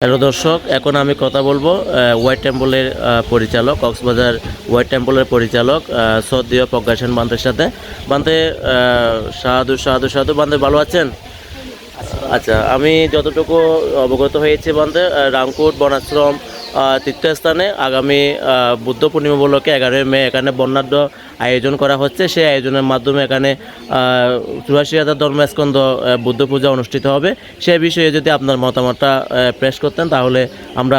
Hello দর্শক এখন আমি কথা বলব হোয়াইট টেম্পলের পরিচালক কক্সবাজার হোয়াইট টেম্পলের পরিচালক আহ, প্রজ্ঞা প্রজ্ঞাসেন বান্তের সাথে। বান্তে আহ, সাধু সাধু সাধু বান্ধে ভালো আছেন? আচ্ছা আমি যতটুকু অবগত হয়েছি বান্ধে রামকোট বনাশ্রম তীর্থস্থানে আগামী বুদ্ধ পূর্ণিমা উপলক্ষে এগারোই মে এখানে বর্ণাঢ্য আয়োজন করা হচ্ছে। সেই আয়োজনের মাধ্যমে এখানে চুরাশি হাজার ধর্মস্কন্দ বুদ্ধ পূজা অনুষ্ঠিত হবে। সে বিষয়ে যদি আপনার মতামতটা পেশ করতেন, তাহলে আমরা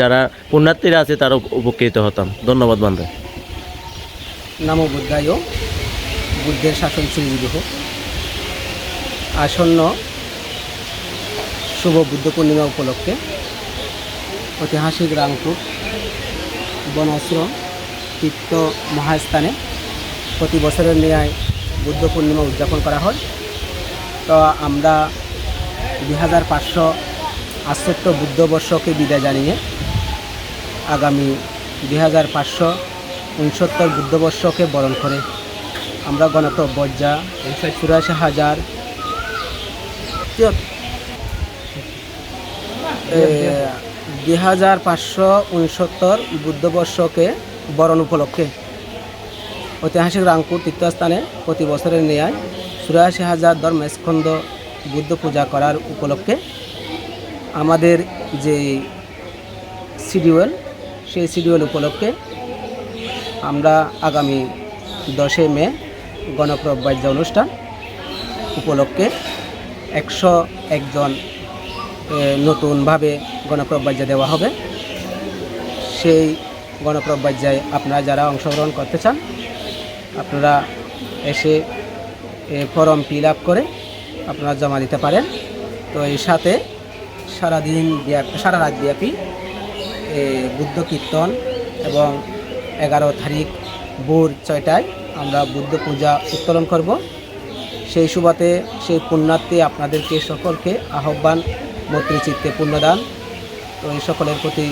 যারা পুণ্যার্থীরা আছে, তারা উপকৃত হতাম। ধন্যবাদ বান্ধব নমো বুদ্ধায় বুদ্ধের শাসন সুবিধ হোক আসন্ন শুভ বুদ্ধ পূর্ণিমা উপলক্ষে ঐতিহাসিক রামপুর বনাশ্রম তীর্থ মহাস্থানে প্রতি বছরের ন্যায় বুদ্ধ পূর্ণিমা উদযাপন করা হয়। তো আমরা দুই হাজার পাঁচশো আটষট্টি বুদ্ধবর্ষকে বিদায় জানিয়ে আগামী দুই হাজার পাঁচশো উনসত্তর বুদ্ধবর্ষকে বরণ করে আমরা গণত বজ্জা চুরাশি হাজার দুই হাজার পাঁচশো উনসত্তর বুদ্ধবর্ষকে বরণ উপলক্ষে ঐতিহাসিক রামপুর তীর্থস্থানে প্রতি বছরের ন্যায় চুরাশি হাজার ধর্মস্কন্দ বুদ্ধ পূজা করার উপলক্ষে আমাদের যে শিডিউল, সেই শিডিউল উপলক্ষে আমরা আগামী দশই মে গণপ্রবাজ্য অনুষ্ঠান উপলক্ষে একশো একজন নতুনভাবে গণপ্রবাজ্য দেওয়া হবে। সেই গণপ্রবাজ্যায় আপনারা যারা অংশগ্রহণ করতে চান, আপনারা এসে ফর্ম ফিল আপ করে আপনারা জমা দিতে পারেন। তো এর সাথে সারাদিন সারা রাত ব্যাপী বুদ্ধ কীর্তন এবং এগারো তারিখ ভোর ছয়টায় আমরা বুদ্ধ পূজা উত্তোলন করব। সেই সুবাতে সেই পুণ্যার্থী আপনাদেরকে সকলকে আহ্বান মৈত্রীচিত্তে পুণ্যদান। তো এই সকলের প্রতি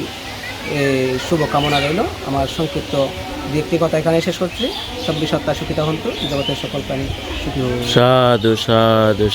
শুভকামনা রইল। আমার সংক্ষিপ্ত ব্যক্তিগত এখানে শেষ করছি। চব্বিশ সপ্তাহ সুখিতা হন্তু জগতের সকল প্রাণী সুখী সাধু সাধু।